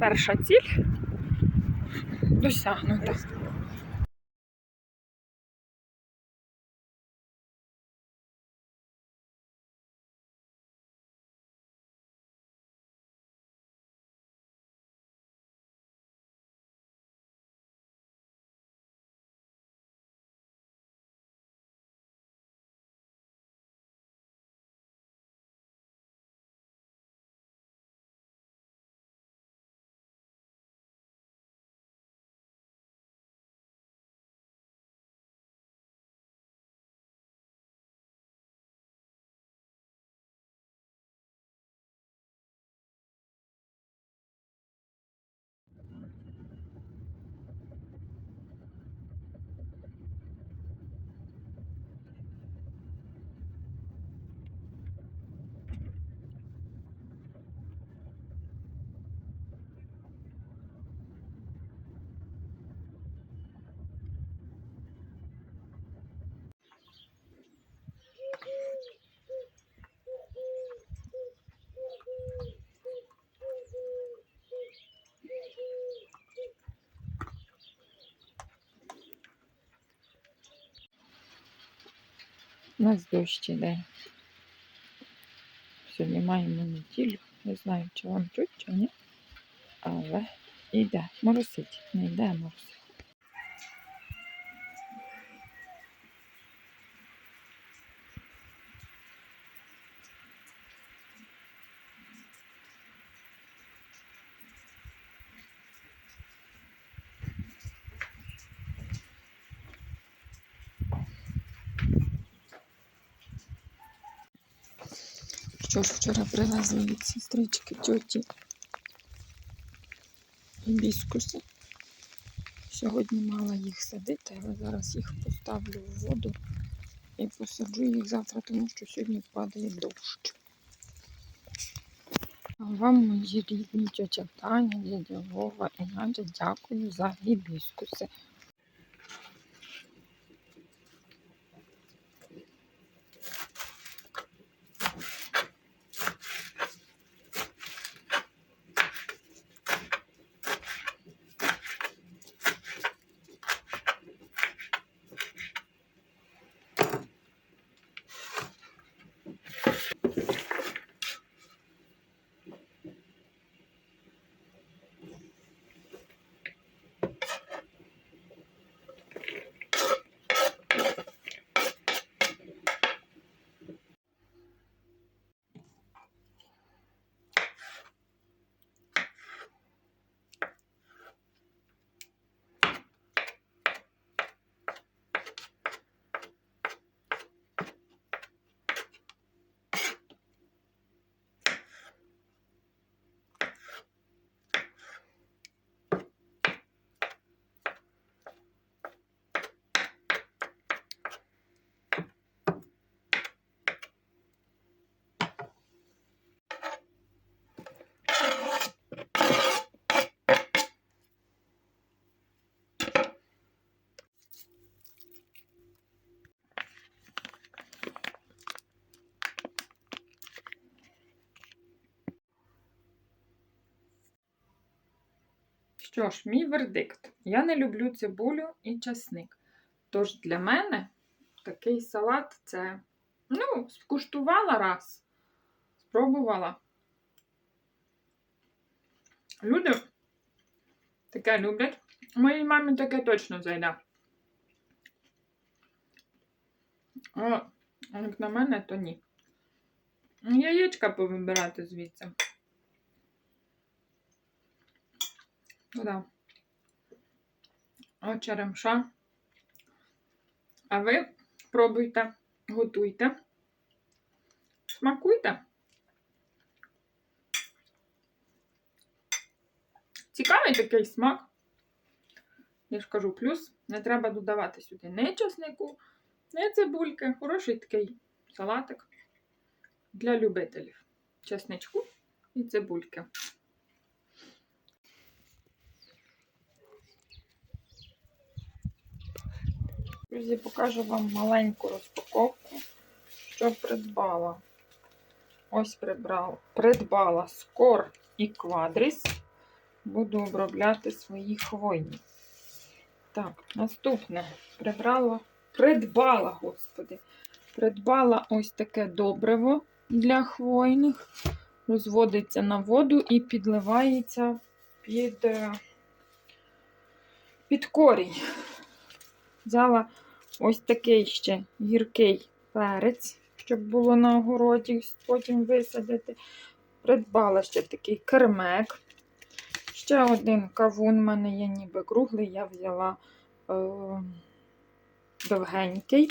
Перша ціль досягнута. У нас дощ іде. Сьогодні маємо неділю. Не знаю, чи вам чуть, чи ні. Але йде. Моросить. Не йде, моросить. Що ж вчора привезли від сестрички тьоті гібіскуси. Сьогодні мала їх садити, але зараз їх поставлю в воду і посаджу їх завтра, тому що сьогодні падає дощ. А вам, мої рідні тьотя Таня, дядя Вова і Надя, дякую за гібіскуси. Що ж, мій вердикт. Я не люблю цибулю і часник. Тож для мене такий салат це, ну, скуштувала раз, спробувала. Люди таке люблять. Моїй мамі таке точно зайде. А як на мене, то ні. Яєчка повибирати звідси. Туди. О, черемша. А ви пробуйте, готуйте, смакуйте. Цікавий такий смак. Я ж кажу, плюс не треба додавати сюди ні часнику, ні цибульки. Хороший такий салатик для любителів. Чесничку і цибульки. Друзі, покажу вам маленьку розпаковку, що придбала. Ось прибрала, придбала скор і квадріс. Буду обробляти свої хвойні. Так, наступне прибрала, придбала, господи, придбала ось таке добриво для хвойних. Розводиться на воду і підливається під, е, під корінь. Взяла ось такий ще гіркий перець, щоб було на огороді, потім висадити. Придбала ще такий кермек. Ще один кавун у мене є ніби круглий, я взяла е, довгенький.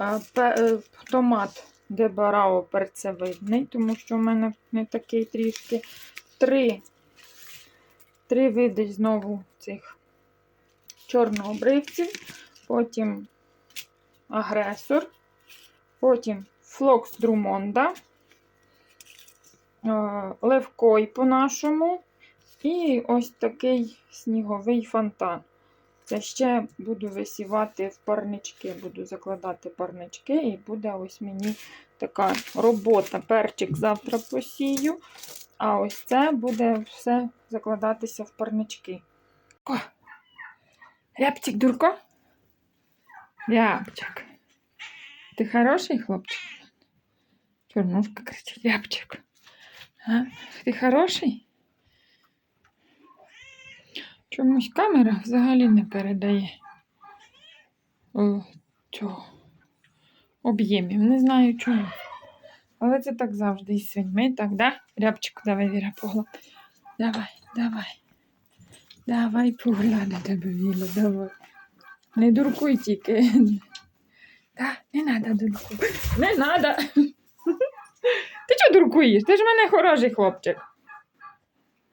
Е, е, томат дебарао перцевидний, тому що в мене не такий трішки. Три, три види знову цих чорнообривців, потім агресор, потім флокс друмонда, е, левкой по-нашому. І ось такий сніговий фонтан. Це ще буду висівати в парнички, буду закладати парнички, і буде ось мені така робота. Перчик завтра посію, а ось це буде все закладатися в парнички. О! Рябчик, дурко? Рябчик. Ти хороший хлопчик? Чорнушка кричить, рябчик. А? Ти хороший? Чомусь камера взагалі не передає о, цього об'ємів. Не знаю чому. Але це так завжди із свиньми, так, да? Рябчик, давай Віра, поглад. Давай, давай. Давай погляду тебе, Віра, давай. Не дуркуй тільки. Так, не треба дуркувати. Не треба. Ти чого дуркуєш? Ти ж в мене хороший хлопчик.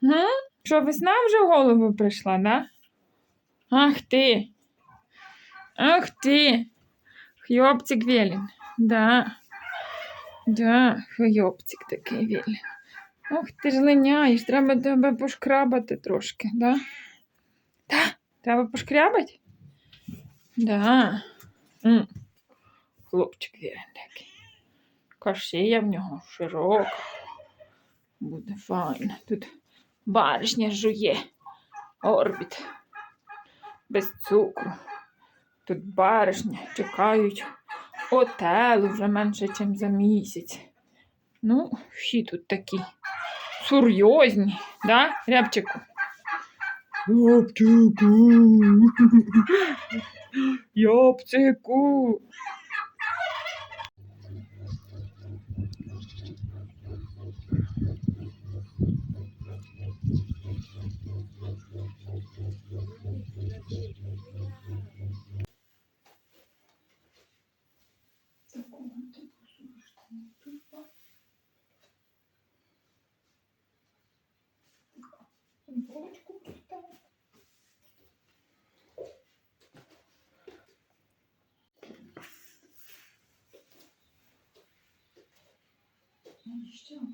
Га? Що, весна вже в голову прийшла, да? Ах ти. Ах ти. Хйопцик Велін. Да. Да, хйопцик такий Велін. Ох, ти ж линяєш, треба тебе пошкрабати трошки, да? Да, треба пошкрябати? Да. М. Хлопчик Велін такий. Кашея в нього широка. Буде файно. Тут баришня жує орбіт без цукру. Тут баришня чекають отелу вже менше, ніж за місяць. Ну, всі тут такі серйозні, да, Рябчику? Рябчику. Рябчику. Булочку поставила. І ще.